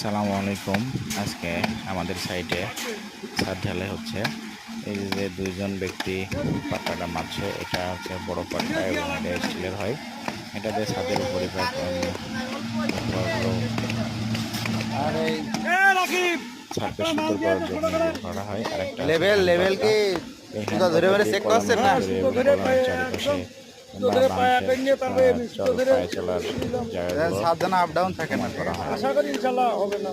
আসসালামু আলাইকুম আজকে আমাদের সাইটে ছাদ ঢালাই হচ্ছে এই যে দুইজন ব্যক্তি পাতাটা মারছে এটা হচ্ছে বড় পাট্টা এবং এটা স্টিলের হয়। এটা দিয়ে ছাদের উপরে আর এই ছাদকে সুন্দর করার জন্য করা হয়। আর একটা লেভেল লেভেল কি? ধরে ধরে চেক দিয়ে করছেন না? চারিপাশে। জানা আপ ডাউন থাকে না হয়। আশা করি হবে না।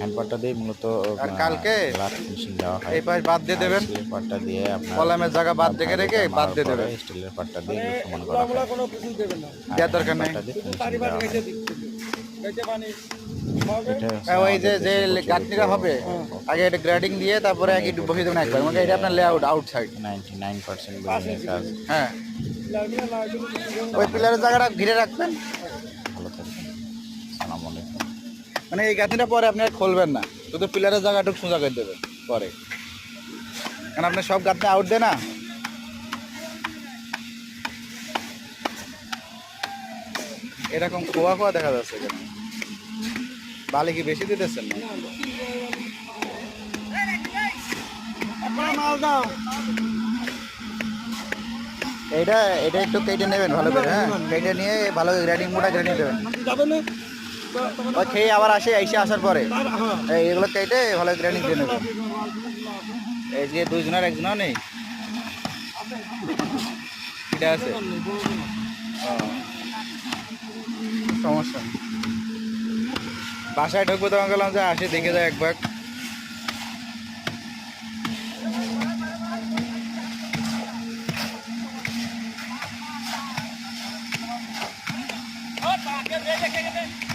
হ্যান্ডপাটটা দিয়ে মূলত আর কালকে ফিনিশিং দেওয়া হয়। এই পাশ বাদ দিয়ে দেবেন। পাটটা দিয়ে আপনার কলামের জায়গা বাদ রেখে রেখে বাদ দিয়ে দেবেন। স্টিলের পাটটা দিয়ে সমান করা হয়। কোনো কিছু দেবে না। দেওয়ার দরকার নেই। হয়। গেছে পানি হ্যাঁ, ওই যে যে গাঁথনিটা হবে আগে এটা গ্রেডিং দিয়ে তারপরে আগে একটু বসিয়ে দেবেন একবার। মানে এটা আপনার লেআউট আউটসাইড 99% বিল্ডিংয়ের কাজ। হ্যাঁ। ওই পিলারের জায়গাটা ঘিরে রাখবেন। ভালো থাকবেন মানে এই গাঁথনিটা পরে আপনি আর খুলবেন না। শুধু পিলারের জায়গাটুকু সোজা করে দেবেন পরে। কারণ আপনি সব গাঁথনি আউট দেয় না। এরকম খোয়া খোয়া দেখা যাচ্ছে এখানে। বালি কি বেশি দিতেছেন না? মাল দাও। এটা এটা একটু কেটে নেবেন ভালো করে হ্যাঁ? কেটে নিয়ে ভালো করে গ্রেডিং মোটা গ্রেডিং দেবেন। ও, খেয়ে আবার আসে, এসে আসার পরে। এগুলো কেটে ভালো গ্রেডিং দিয়ে নেবেন। এই যে দুইজনের একজনও নেই। এটা আছে। সমস্যা। বাসায় ঢুকবো তখন গেলাম যে আসে, দেখে যায় এক ভাগ Gel, gel, gel, gel.